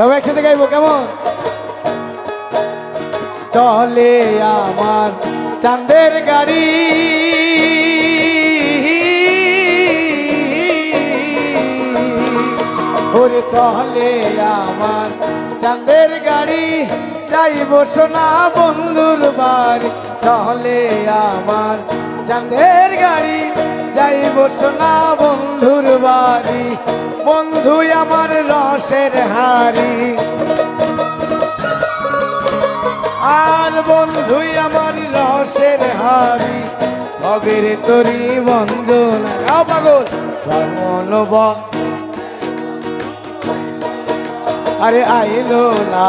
সবাই একসাথে গাইবো, কেমন? চলে আমার চাঁদের গাড়ি। ওরে চলে আমার চাঁদের গাড়ি। যাইব সোনা বন্ধুর বাড়ি। চলে আমার চাঁদের গাড়ি। যাইব সোনা বন্ধুর বাড়ি। বন্ধু, আমার রসের হাড়ি। আর বন্ধুই আমার রসের হাড়ি। কবের তরি বন্ধনা গাও পাগল আরে আইলো না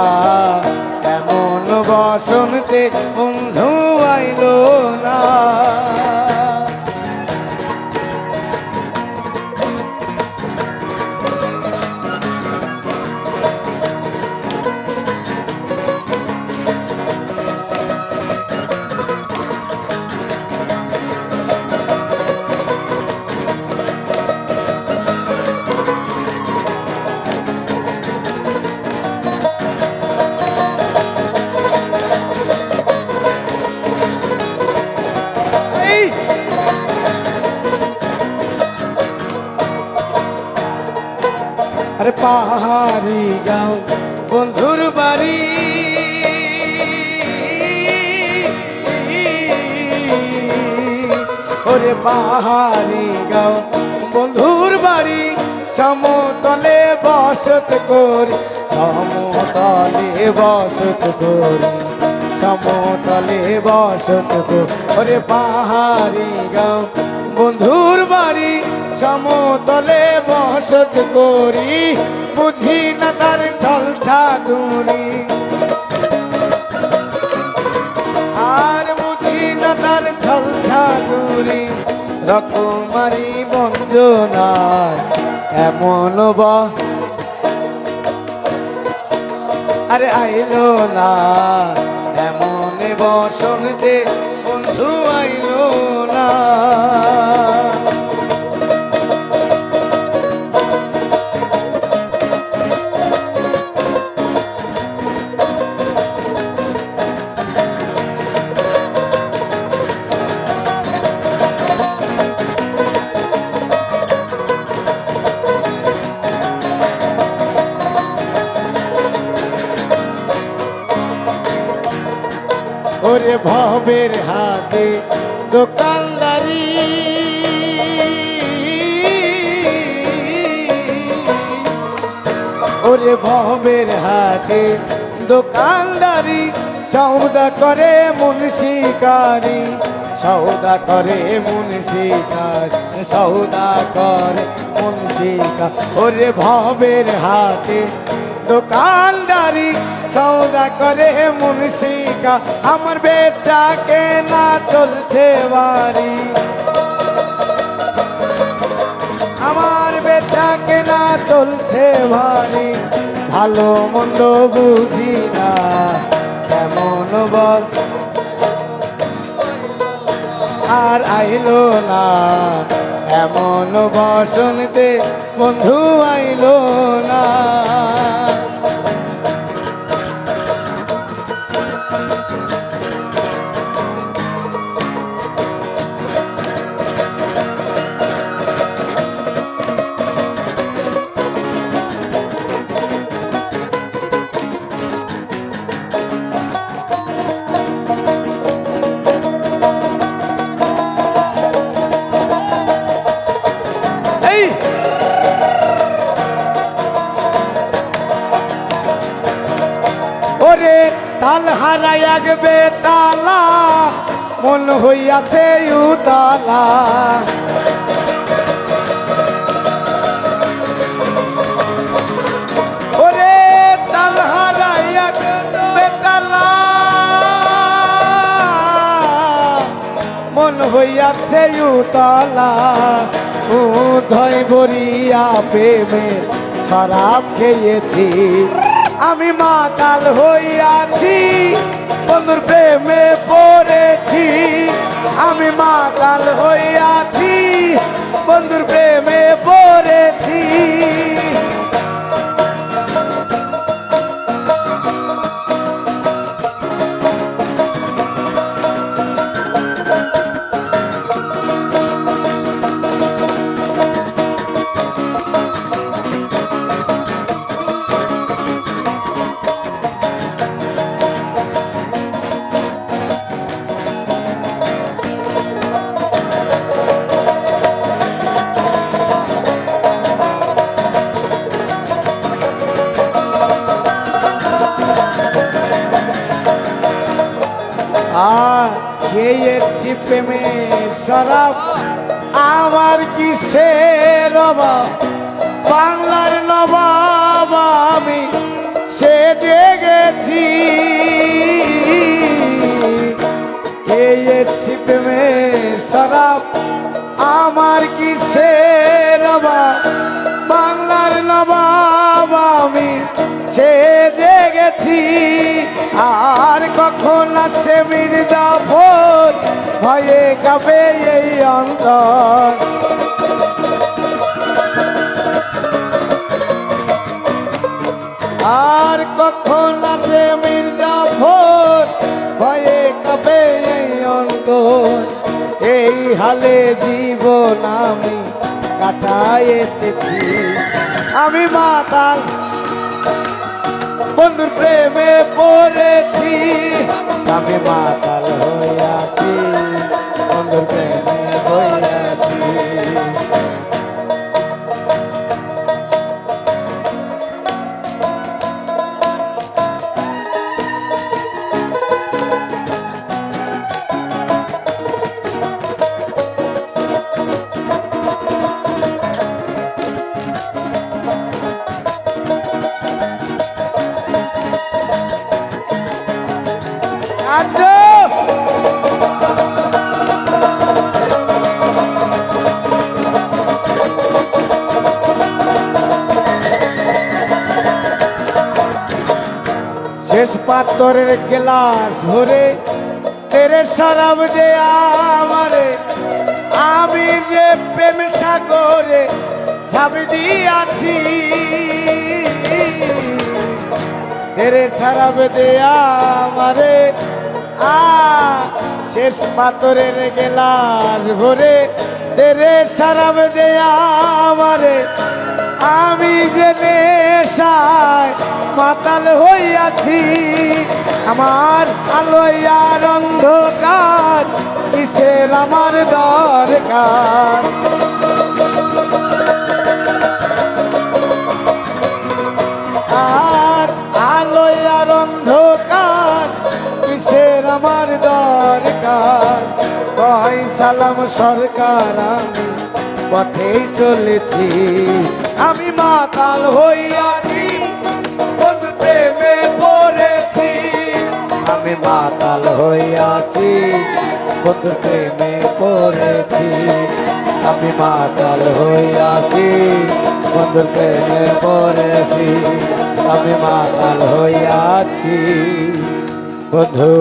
এমন বসন্তে বন্ধু আইলো না। আরে পাহাড়ি গাও, বন্ধুর বাড়ি। ওরে পাহাড়ি গাও, বন্ধুর বাড়ি, সমতলে বসত করি, সমতলে বসত করি, সমতলে বসত করি। ওরে পাহাড়ি গাও, বন্ধুর বাড়ি সমতলে বসত করি, বুঝি না তার ছলছা দুরি আর বুঝি না তার ছলছা দুরি রকমারি বঞ্জনার এমন বা। আরে আইলো না, এমন বসন্তে বন্ধু আইলো না। ওরে ভবের হাতে দোকানদারি। ওরে ভবের হাতে দোকানদারি, সৌদা করে মুন্সিকারি সৌদা করে মুন্সিকারি সৌদা করে মুন্সিকা ওরে ভবের হাতে দোকানদারি সৌদা করে মুন্সিকা, আমার বেচা কেনা চলছে বাড়ি। আমার বেচা কেনা চলছে ভারী ভালো মন্দ বুঝি না, কেমন বল? আর আইলো না, এমন বসন্তে বন্ধু আইলো না। তাল হারাই আগবে তালা মন হইয়াছে উতালা। হইয়াছে উতলা। উদয় বরিয়া প্রেমে শরাব খেয়েছি। আমি মাতাল হইয়াছি বন্ধুর প্রেমে পড়েছি। আমি মাতাল হইয়াছি বন্ধুর প্রেমে পড়েছি। প্রেমে সরাব। আমার কিসের অভাব? বাংলার নবাব আমি সেজে গেছি। খেয়েছি প্রেমে সরাব? আমার কিসের অভাব? বাংলার নবাব আমি সেজে গেছি। আর কখন আসে মির্জাফর ভয়ে কাবে এই অন্তর। আর কখন আসে মির্জাফর? ভয়ে কাবে এই অন্তর। এই হালে জীবন আমি কাটাইতেছি। আমি মাতাল। বন্ধুর প্রেমে পড়েছি আমি মাতাল হইয়াছি বন্ধুর প্রেমে হইয়াছি শেষ পাত্তরের গ্লাস ভরে তেরে সারাব যে আমারে। আমি যে প্রেম সাগরে ঝাঁপ দিয়াছি, তেরে সারাব যে আমারে। শেষ পাথরের গেলাস ভরে তেরে সারাব আমারে। আমি যে নেশায় মাতাল হইয়াছি, আমার আলোয়ার অন্ধকার, কিসের আমার দরকার? সালাম সরকার, আমি পথেই চলেছি। আমি মাতাল বন্ধু প্রেমে পড়েছি। আমি মাতাল হইয়াছি বন্ধু প্রেমে পড়েছি। আমি মাতাল হইয়াছি বন্ধুর প্রেমে পড়েছি। আমি মাতাল হইয়াছি বন্ধু